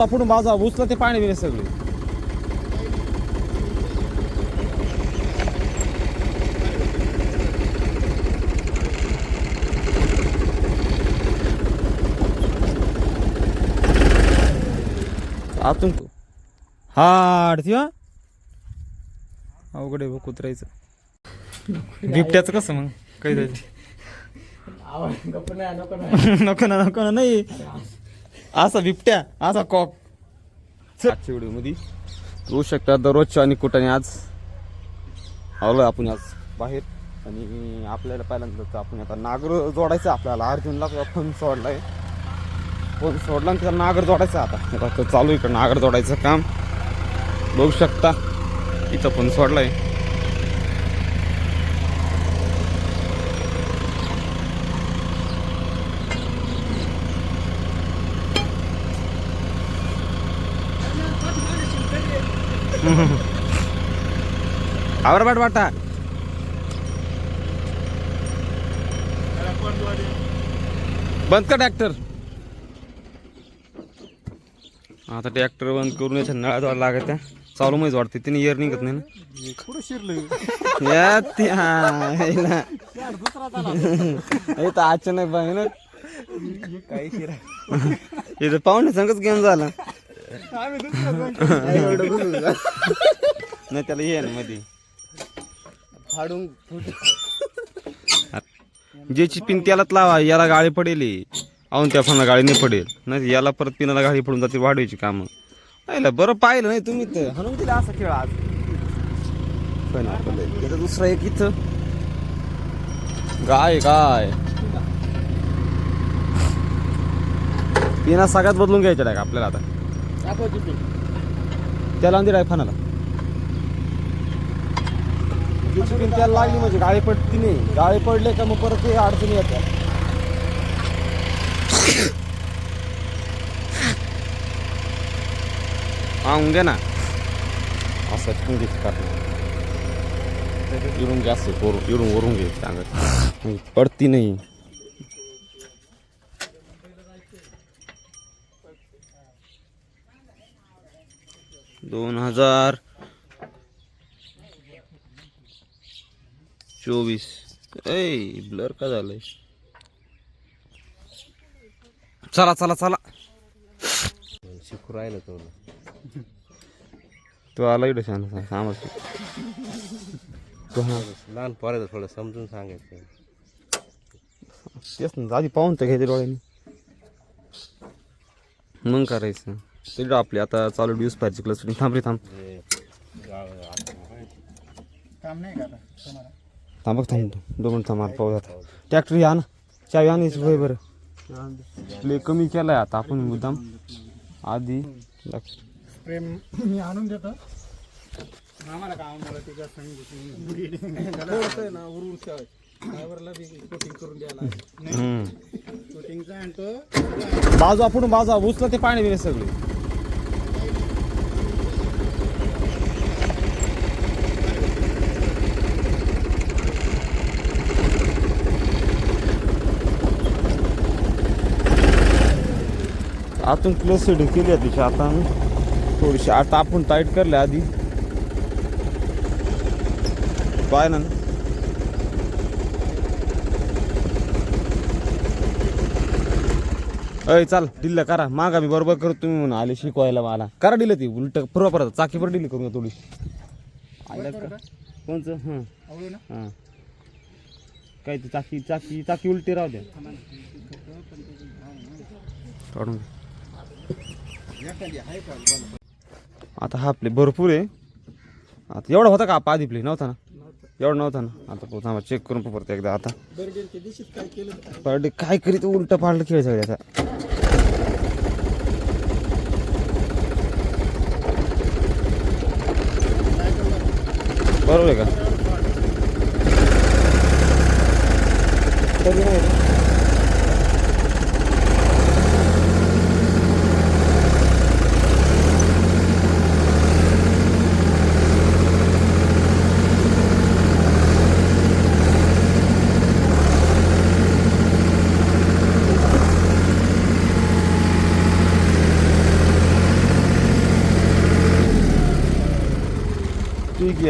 आपण माझा उचला ते पाणी बिणे सगळे. आतून हा अडती हा. अवघड आहे कुत्र्याचं. बिबट्याचं कसं मग? काही जायचं नको ना नको ना नाही. असा बिबट्या असा कॉक आजच्या व्हिडिओमध्ये होऊ शकता दररोजच्या आणि कुठाने आज. आलो आपण आज बाहेर आणि आपल्याला पहिल्यांदा तर आपण आता नागर जोडायचं आपल्याला. अर्जुनला फोन सोडलाय. फोन सोडला आणि त्याला नागर जोडायचं आता. आता चालू इकडं नागर जोडायचं काम. बघू शकता इथं फोन सोडलाय. आवर बाट वाटा. बंद कर ट्रॅक्टर आता ट्रॅक्टर बंद करून याच्या नळात लागत चालू मध्ये वाटते तिने इयर निघत नाही ना. हा. हे? तर अचानक बघ ना. काही शिरा. इथं पाहुणे संगच गेम झाला. नाही त्याला ये ना मध्ये फाडून ज्याची पिन त्यालाच लावा याला गाडी पडेल अहून त्या फणा गाडी नाही पडेल. नाही याला परत पिनाला गाडी पडून जाते वाढवायची कामं. पाहिलं बरं पाहिलं नाही तुम्ही तर. हाणून दिला असा खेळ आज. पण दुसरा एक इथं. गाय गाय. पिना सगळ्यात बदलून घ्यायच्या डाय आपल्याला आता? त्याला अंधी डाय फणाला. पिन त्याला लागली म्हणजे गाडी पडती नाही. गाडी पडले का मग परत ते अडचणी येतात. हा घे ना. असं ठेवून करणार इरून जास्त वरून इरून वरून घे सांगत पडती नाही. दोन हजार चोवीस. ऐ ब्लर का झालंय? चला चला चला. शिकू राहिलं तो तू आला इकडे छान सांग तू हा. लहान पोरायचं थोडं समजून सांगायचं. तेच ना आधी पाहून तर घ्यायचे डोळ्याने. मग करायचं. तिकडं आपली आता चालू ड्यूस पाहिजे क्लस्टरिंग थांब रे थांब. काम नाही का तुम्हाला? थांब थांब दोन मिनिट थांब पाहू आता. ट्रॅक्टर या ना चावी आणायची होय बरं. लय कमी केलाय आता आपण मुद्दाम. आधी प्रेम मी आणून देतो. आम्हाला तिच्या सांगितलं ना उरून ड्रायव्हरला बी कोटिंग करून द्यायला हम्म. कोटिंगचा आणतो. बाजू आपण बाजू. उचला ते पाणी बिणे सगळे. आतून प्लस सेटिंग केली आहे तिची आता आम्ही. थोडीशी आता आपण टाईट करले आधी. पाय ना. अय चाल डिल्ल करा. मागा मी बरोबर करतो तुम्ही म्हणून. आले शिकवायला मला. करा डिल ती उलट बरोबर परत चाकीवर डिल करू घ्या थोडी आलं का? कोणचं? हां. हां. काय ते चाकी चाकी चाकी उलटी राहू द्या. काढून आता हा प्ले भरपूर आहे. आता एवढा होता का? आपा आधी प्ले नव्हता ना? एवढा नव्हता ना? आता थांबा चेक करून परत एकदा आता. पर डे काय करीत उलट पाडलं खेळ सगळे आता बरोबर आहे का?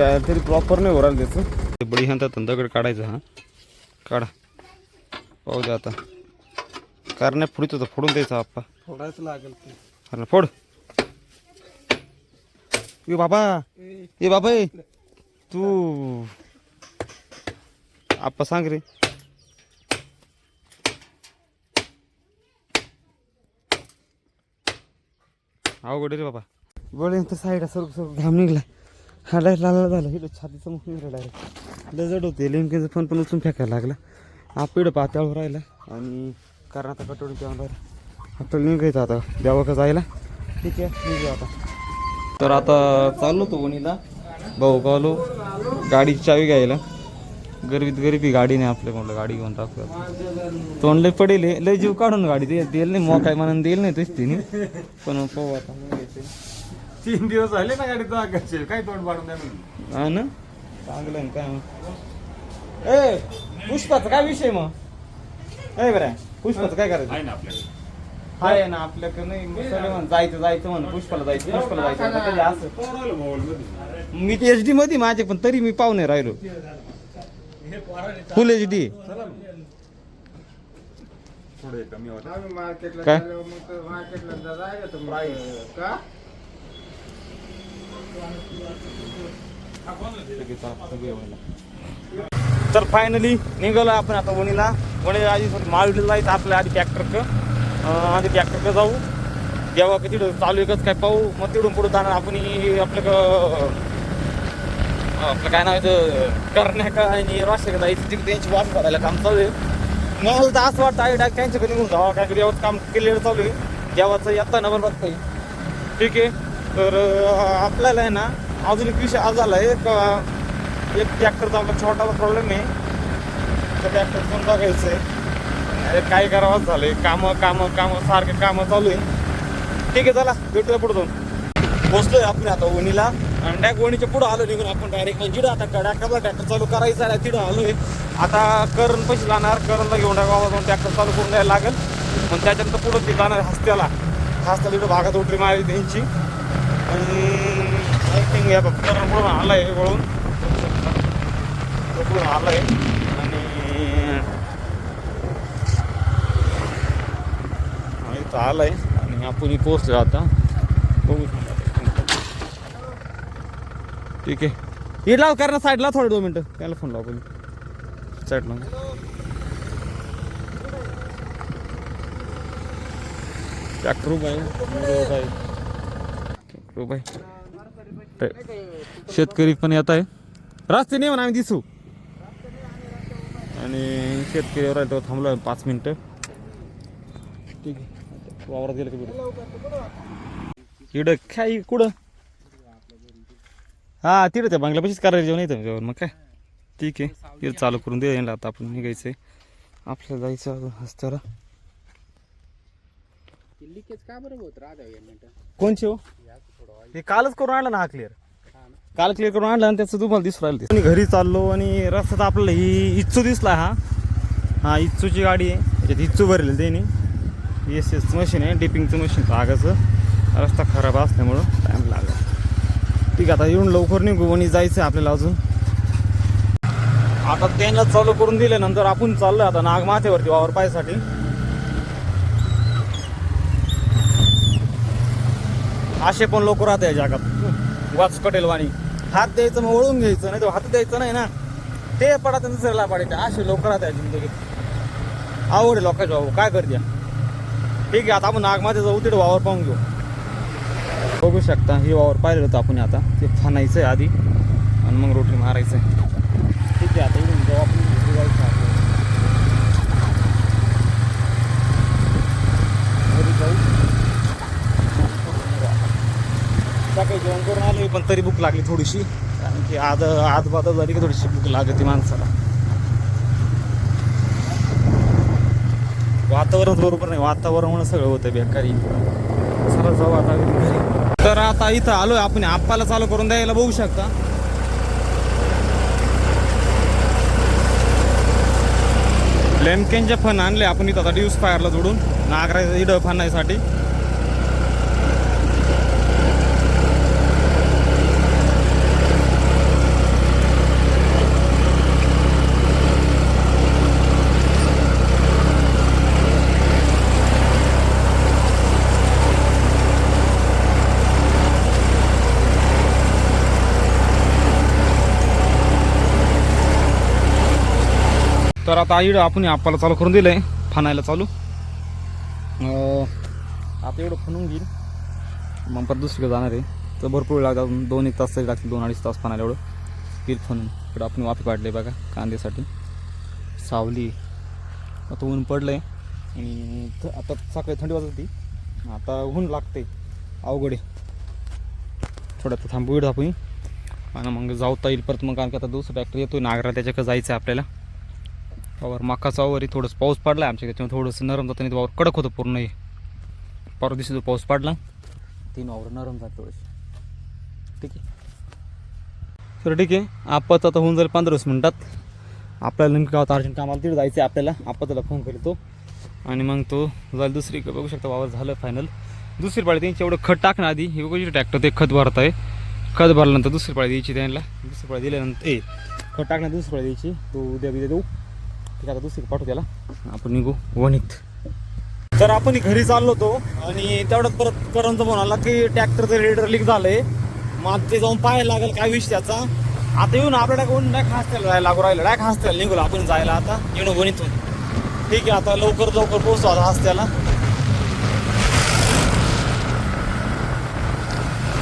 यार, तरी प्रॉपर नाही हो राहिलं त्याचं. ते बडी हातात दगड काढायचा हा. काढा. पाहू दे आता. कारण नाही फोडीत होतं फोडून द्यायचा आप्पा. फोडायचं लागेल ते. अरे फोड. ए बाबा ए बाबा ए, तू. आप्पा सांग रे. अवघड रे बाबा. बळे तर साईड सर सर घाम निघला हा डायरेक्ट लाल झालं. हे छातीचं मुख निघलं डायरेक्ट होते लिमकेचं फोन पण उचलून फेकायला लागला. हा पिढ पात्यावर राहिला. आणि कारण आता कटोरी जेवण राहिला. आपल्याला निघायचं आता. देवाका जायला. ठीक आहे निघू आता. तर आता चाललो तो वणीला. भाऊ गावलो गाडीची चावी घ्यायला. गरीबीत गरिबी गाडी नाही आपल्या म्हणलं. गाडी घेऊन टाकू आता. तोंड लय पडेल लय जीव काढून गाडी दे देईल नाही. मोकाय म्हणून देईल नाही तुझ तिने. पण पाहू आता. निघायचंय. तीन दिवस झाले ना गाडीत आगायचे काय तोंड पाडून द्या म्हणून हा ना? चांगलं आहे काय मग? ए पुष्पाचा काय विषय मग? ए बरं पुष्पाचं काय करायचं? आहे ना आपल्याकडे. आहे ना आपल्याकडे नाही. सगळे म्हण जायचं जायचं म्हण पुष्पाला जायचं पुष्पाला जायचं. आता कधी असं? मी ते एच डी मध्ये माझे पण तरी मी पाहुणे राहिलो. फुल एच डी थोडे कमी होते. मार्केटला काय? मग मार्केटला जायला मग का? तर फायनली निघालो आपण आता वणीला. वणी आधी माळवीला जायचं आपल्या आधी ट्रॅक्टर आधी ट्रॅक्टर जाऊ. देवा का तिथं चालू एकच काय पाहू. मग तिथून पुढे जाणार आपण आपलं आपलं काय नाव करण्या का आणि राष्ट्र जायचं तिकडे त्यांची वाट करायला काम चालू आहे. मला तर असं वाटतं आई डाक त्यांच्याकडे निघून जावा काय देवाचं काम केलेलं चालू आहे. देवाचं येता नंबर बघता ठीक आहे? तर आपल्याला आहे ना अजून एक विषय आज झाला आहे का एक ट्रॅक्टरचा आपला छोटासा प्रॉब्लेम आहे. तर ट्रॅक्टर पण बघायचं आहे अरे काय करावं झालं आहे कामं कामं कामं सारखे कामं चालू आहे. ठीक आहे चला. भेटूया पुढे जाऊन. पोचलोय आपण आता वणीला आणि डायरेक्ट वणीच्या पुढं आलो निघून आपण डायरेक्ट म्हणजे आता डायरेक्टला ट्रॅक्टर चालू करायचा आहे तिथं आहे आता करण पैसे जाणार. करणला घेऊन टाकावा जाऊन ट्रॅक्टर चालू करून द्यायला लागेल. मग त्याच्यानंतर पुढं ती जाणार हस्त्याला. हस्त्याला तिथं भागात उठली मारली त्यांची. आणि I या बघ, करण आहे वळून तो पुढून आहे आणि इथं इथं आहे आणि आपण पोचलो आता बघू ठीक आहे हे लाव कारण साईडला थोडे दोन मिनटं. त्याला फोन लाव पहिले साईडला ट्रॅक्टर उभा आहे मुलं उभा आहे ट्रॅक्टर उभा आहे ते- हो शेतकरी पण येत आहे. रास्ते नाही म्हणा आम्ही दिसू. आणि शेतकरी राहिलो थांबलो पाच मिनटं. ठीक आहे. वावरात गेलं का इकडं काय कुठं? हा तिथं त्या बांगल्यापाशीच करायला जेवण येतं जेवण. मग काय? ठीक आहे. तिथं चालू करून दे आता आपण निघायचं आहे आपल्याला जायचं अजून लिकेज का बरं होत राहता या मिनिटं? कोणचे हो? हे कालच करून आणलं ना हा क्लिअर काल क्लिअर करून आणलं आणि त्याचं तुम्हाला दिसून राहिलं ते. आणि घरी चाललो आणि रस्त्यात आपल्याला ही इच्छू दिसला हा. हा इच्छूची गाडी आहे. त्याच्यात इच्छू भरलेली त्याने. एस एस मशीन आहे डिपिंगचं मशीन आगाचं रस्ता खराब असल्यामुळं टाईम लागला. ठीक आहे आता येऊन लवकर निघू आणि जायचं आहे आपल्याला अजून. आता त्यांना चालू करून दिल्यानंतर आपण चाललोय आता नागमाथेवरती वावर पायसाठी असे पण लोक राहते या जगात. वाच कटेल वाणी हात द्यायचं मग वळून घ्यायचं नाही तर हात द्यायचं नाही ना. ते पडा दुसऱ्याला पडायचे असे लोक राहते जिंदगीत. आवड आहे लोकांच्या भाऊ काय करते ठीक आहे आता आपण नागमाथे जाऊ तिथे वावर पाहून घेऊ. बघू शकता हे वावर पाहिलं होतं आपण आता. ते फनायचं आहे आधी. आणि मग रोटी मारायचं आहे ठीक आहे आता इकडून जाऊ आपण घरी जायचं आहे. घरी जाऊ काही जेवण करून आलो पण तरी भूक लागली थोडीशी. कारण की आज आज बाद झाली की थोडीशी भूक लागते माणसाला. वातावरण बरोबर नाही वातावरण सगळं होतं बेकारी. सरळ जाऊ आता घरी. तर आता इथं आलोय आपण आप्पाला चालू करून द्यायला बघू शकता. लेमकेनचे फन आणले आपण इथं आता ड्यूस फायरला जोडून. नागराचं इडं फनायसाठी तर आता इकडं आपण आपल्याला चालू करून दिलंय फानायला चालू. आता एवढं फणून घेईल मग परत दुसरीकडे जाणार आहे. तर भरपूर वेळ लागतात दोन एक तास तरी लागतील दोन अडीच तास फानायला एवढं. पीठ फणून. इकडं आपण वाफी काढले बघा कांद्यासाठी. सावली. आता ऊन पडलंय. आणि आता सकाळी थंडी वाजत होती. आता ऊन लागते अवघड आहे. थोडं आता थांबू आपण. आणि मग जाऊता येईल परत. मग कारण की आता दुसरा ट्रॅक्टर येतो नागरा त्याच्याकडे जायचं आहे आपल्याला. वावर मकाचा वावर थोडंसं पाऊस पडला आमच्या त्याच्यामुळे थोडंसं नरम जातं नाही वावर कडक होतं पूर्ण हे. परवा दिवशी जो पाऊस पडला तीन वावर नरम जात थोडेसे. ठीक आहे. तर ठीक आहे आपत आता होऊन जाईल पंधरा वीस मिनटात. आपल्याला नेमकं गावात अर्जंट कामाला तिथे जायचं आहे आपल्याला आपताला फोन करतो आणि मग तो जाईल दुसरी बघू शकता वावर झालं फायनल दुसरी पाळी त्यांची एवढं खत टाकणं आधी. हे बघू ट्रॅक्टर ते खत भरत आहे खत भरल्यानंतर दुसरी पाळी द्यायची त्यांना. दुसरी पाळी दिल्यानंतर ए खत टाकण्यात दुसरी पाळी द्यायची. तो उद्या बिद्या देऊ. ठीक आहे दुसरी पाठवू त्याला. आपण निघू. वणीत. तर आपण घरी चाललो होतो आणि तेवढ्यात परत करंज फोन आला की ट्रॅक्टरचं रेडर लीक झालंय. मग ते जाऊन पाहायला लागेल काय विषय त्याचा. आता येऊन आपल्याला कोण डायरेक्ट हॉस्टेल जायला लागू राहिलं. डायरेक्ट हॉस्टेल निघूला आपण जायला आता. येणं वणीतून. ठीक आहे आता लवकर लवकर पोहोचतो आता हॉस्टेलला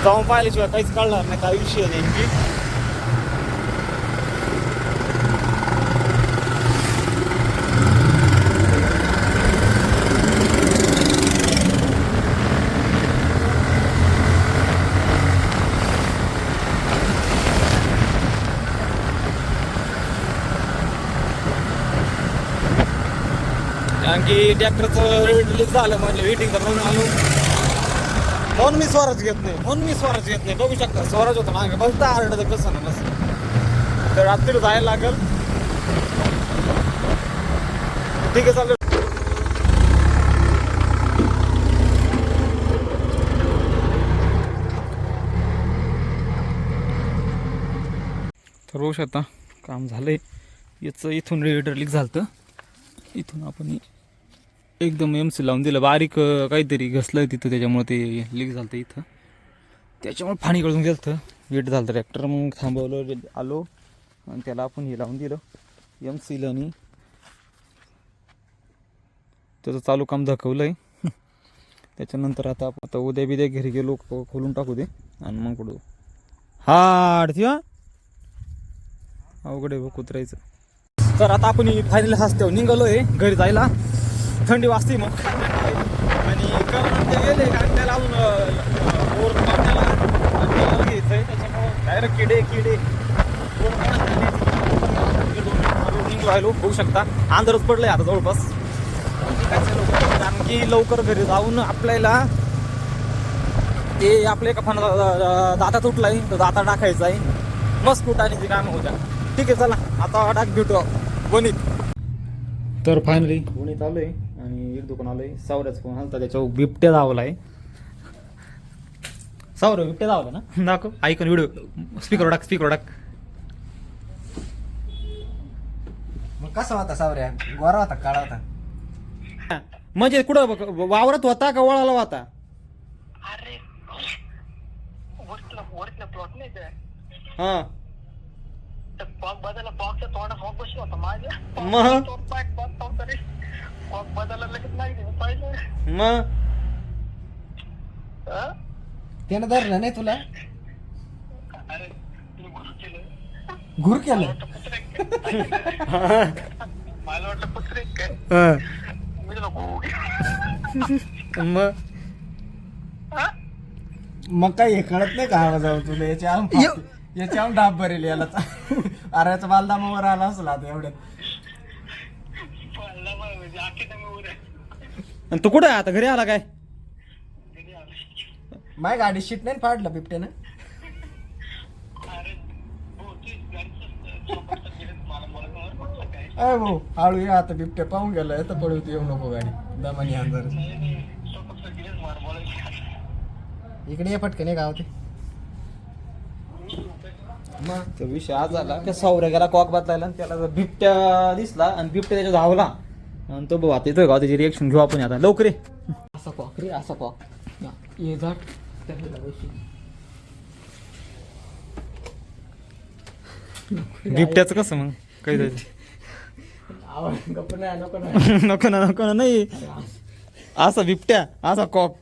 जाऊन पाहिल्याशिवाय काहीच कळणार नाही काय विषय नेमकी कारण की ट्रॅक्टरचं रिलीज झालं म्हणजे वेटिंगचा म्हणून आलो म्हणून मी स्वराज घेत नाही. म्हणून मी स्वराज घेत नाही. बघू शकता स्वराज होता मागे. बस आरडत कसं ना बस. तर रात्री जायला लागेल. ठीक आहे चालेल. तर बघू शकता काम झालंय. याचं इथून रेडिएटर लीक झालं इथून आपण एकदम एम सी लावून दिलं. बारीक काहीतरी घसलं तिथं त्याच्यामुळे ते लीक झालं इथं. त्याच्यामुळे पाणी गळून गेलं होतं वेट झालं ट्रॅक्टर मग थांबवलं आलो. आणि त्याला आपण हे लावून दिलं. एम सी आणि त्याचं चालू काम दाखवलं आहे त्याच्यानंतर आता आपण आता उद्या बिद्या घरी गेलो खोलून टाकू दे. आणि मग कुठं हा अडती अवघड आहे कुत्रायचं. तर आता आपण फायनल निघालो आहे घरी जायला. थंडी वाजते मग. आणि करंट गेले कारण त्याला अजून वर पाण्याला त्याच्यामुळं डायरेक्ट किडे किडे. राहिलो बघू शकता. अंधारच पडलंय आता जवळपास. कारण की लवकर घरी जाऊन आपल्याला ते आपल्या एका फण दाता तुटलाय तो दाता टाकायचा आहे मस्त कुठाने कामं होत्या ठीक आहे चला. आता टाक भेटू. गणित. तर फायनली गणित आलोय. आणि एक दुकान आलोय सावऱ्याच फोन आलता त्याच्यावर बिबट्या धावलाय. सावर बिबट्या धावला ना? दाखव ऐकून व्हिडिओ स्पीकर टाक स्पीकर टाक. मग कसा होता सावऱ्या? गोरा होता काळा होता? म्हणजे कुठं वावरात होता का वळाला होता? अरे वरतला वरतला प्लॉट नाही ते. हा. पॉक बदलला पॉकचा तोंडा होता माझ्या. मग? मग हा? त्यानं धरलं नाही तुला? घुर केलं. मग? हा? मग काय हे कळत नाही का आवाजावर तुला? याच्या याच्या डाब भरेल याला. अरे याचा बालदामावर आला असला आता एवढ्यात. आणि तू कुठं आहे? आता घरी आला काय? आलो. माय गाडी शीट नाही फाडलं बिबट्यानं? अरे हो ते गेलं अय भाऊ हळू ये आता बिबट्या पाहून गेलाय तर पळवत येऊ नको गाडी. दमानी अंधार गेलं बोलायचं इकडे ये पटकन ये गावात ये. मग तर विषय आज झाला त्या सावऱ्या गेला कॉक बदलायला आणि त्याला बिबट्या दिसला आणि बिबट्या त्याच्या धावला आणि तो भाऊ आता येतोय का? त्याची रिएक्शन घेऊ आपण आता. लवकर ये. असा कॉक रे असा कॉक. या, ये झाट. बिबट्याचं कसं मग? काही गप्प नाही नको नाही नको ना नको ना नाही. असा बिबट्या असा कॉक.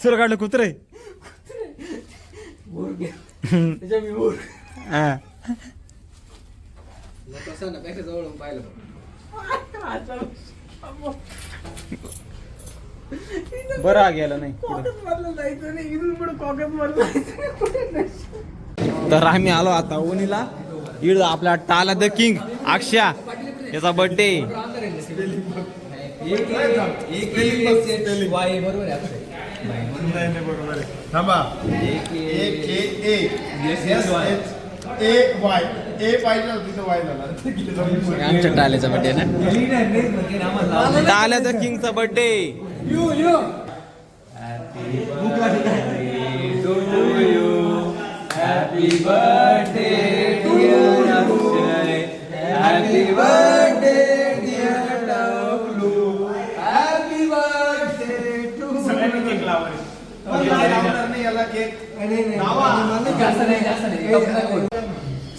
चुर काढलं कुत्रे त्याच्या मी ऊर. हा. तसं ना पेक्षा जवळ पाहिलं बरं हा गेला नाही. तर आम्ही आलो आता ओनीला इड आपला टाला द किंग अक्षा याचा बर्थडे थांबा एक A A S H A Y A पाहिजे होती तर वाय झाला आमच्या टाल्याचा बड्डे ना? टाला द. किंगचा बर्थडे सगळ्यांनी केक लावा लावणार नाही याला केक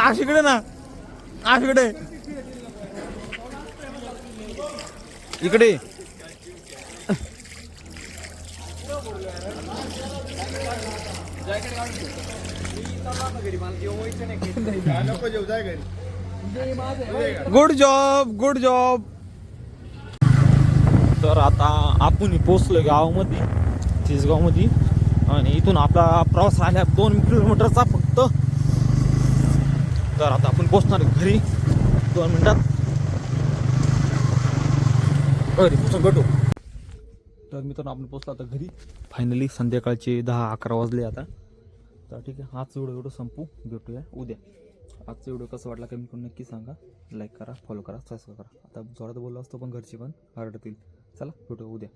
आशिकडे ना आशिकडे इकडे हा, नको जेव जाय घरी गुड जॉब गुड जॉब तर आता आपण पोचलो गावामध्ये. चिसगावमध्ये. आणि इथून आपला प्रवास राहिला दोन किलोमीटरचा फक्त. तर आता आपण पोचणार घरी. दोन मिनटात. घरी पोचून भेटू तर मित्रांनो आपण पोचलो आता घरी. फायनली संध्याकाळचे दहा अकरा वाजले आता. तर ठीक आहे हाच व्हिडिओ एवढं संपू. भेटूया उद्या. आजचा व्हिडिओ कसं वाटला कमी करून नक्की सांगा. लाईक करा फॉलो करा सबस्क्राईब करा. आता जोरात बोललो असतो पण घरचे पण हरडतील. चला भेटू उद्या.